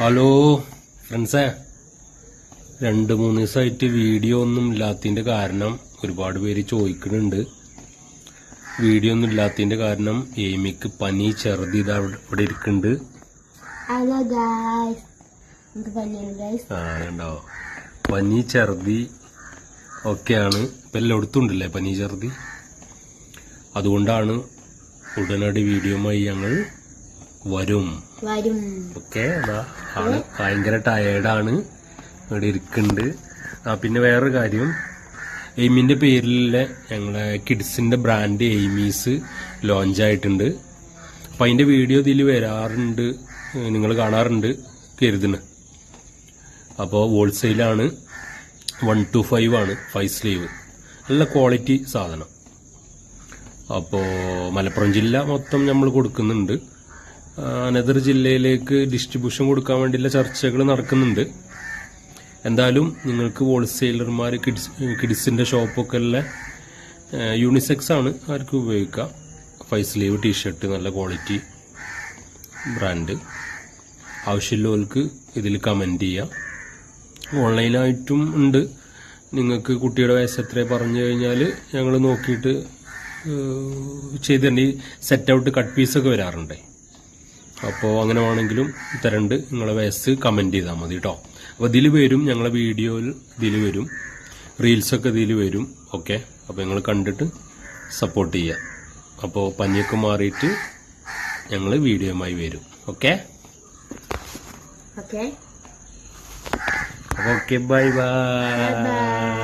Hello ഫ്രണ്ട്സേ. രണ്ട് മൂന്ന് ദിവസമായിട്ട് വീഡിയോ ഒന്നും ഇല്ലാത്തതിന്റെ കാരണം ഒരുപാട് പേര് ചോദിക്കുന്നുണ്ട്. വീഡിയോ ഒന്നും ഇല്ലാത്തതിന്റെ കാരണം എയ്മിക്ക് പനി ചെറുത് ഇതാ ഇവിടെ ഇരിക്കുന്നുണ്ട്. ഹലോ ഗായ്സ് നമുക്ക് പനിയാണ് ഗായ്സ് ആ ഉണ്ടോ? പനി ചെറുതി ഒക്കെയാണ്. ഇപ്പം എല്ലായിടത്തും ഉണ്ടല്ലേ പനി ചെറുതി? അതുകൊണ്ടാണ് ഉടനടി വീഡിയോമായി ഞങ്ങൾ വരും. വരും. ഓക്കെ ആൾ ഭയങ്കര ടയേർഡാണ് ഇവിടെ ഇരിക്കുന്നുണ്ട്. ആ പിന്നെ വേറൊരു കാര്യം. എയിമിന്റെ പേരിലുള്ള ഞങ്ങളെ കിഡ്സിന്റെ ബ്രാൻഡ് എയിമീസ് ലോഞ്ച് ആയിട്ടുണ്ട്. അപ്പൊ അതിന്റെ വീഡിയോ ഇതിൽ വരാറുണ്ട്. നിങ്ങൾ കാണാറുണ്ട് കരുതുന്നു. അപ്പോൾ ഹോൾസെയിലാണ് വൺ ടു ഫൈവ് ആണ്. ഫൈവ് സ്ലീവ് നല്ല ക്വാളിറ്റി സാധനം. അപ്പോൾ മലപ്പുറം ജില്ല മൊത്തം നമ്മൾ കൊടുക്കുന്നുണ്ട്. അനദർ ജില്ലയിലേക്ക് ഡിസ്ട്രിബ്യൂഷൻ കൊടുക്കാൻ വേണ്ടിയുള്ള ചർച്ചകൾ നടക്കുന്നുണ്ട്. എന്തായാലും നിങ്ങൾക്ക് ഹോൾസെയിലർമാർ കിഡ്സ് കിഡ്സിന്റെ ഷോപ്പൊക്കെ ഉള്ള യൂണിസെക്സ് ആണ് അവർക്ക് ഉപയോഗിക്കാം. ഫൈവ് സ്ലീവ് ടീഷർട്ട് നല്ല ക്വാളിറ്റി ബ്രാൻഡ് ആവശ്യമുള്ളവർക്ക് ഇതിൽ കമന്റ് ചെയ്യാം. ഓൺലൈനായിട്ടും ഉണ്ട്. നിങ്ങൾക്ക് കുട്ടിയുടെ വയസ്സ് എത്ര പറഞ്ഞു കഴിഞ്ഞാൽ ഞങ്ങൾ നോക്കിയിട്ട് ചെയ്തിട്ടുണ്ട് ഈ സെറ്റ് ഔട്ട് കട്ട് പീസൊക്കെ വരാറുണ്ട്. അപ്പോൾ അങ്ങനെ വേണമെങ്കിലും തരണ്ട് നിങ്ങളെ വയസ്സ് കമന്റ് ചെയ്താൽ മതി കേട്ടോ അപ്പോൾ ഇതിൽ വരും ഞങ്ങളെ വീഡിയോയിൽ ഇതിൽ വരും റീൽസൊക്കെ ഇതിൽ വരും ഓക്കെ അപ്പോൾ നിങ്ങൾ കണ്ടിട്ട് സപ്പോർട്ട് ചെയ്യുക അപ്പോൾ പനിയൊക്കെ മാറിയിട്ട് ഞങ്ങൾ വീഡിയോയുമായി വരും ഓക്കെ ഓക്കെ ബൈ ബൈ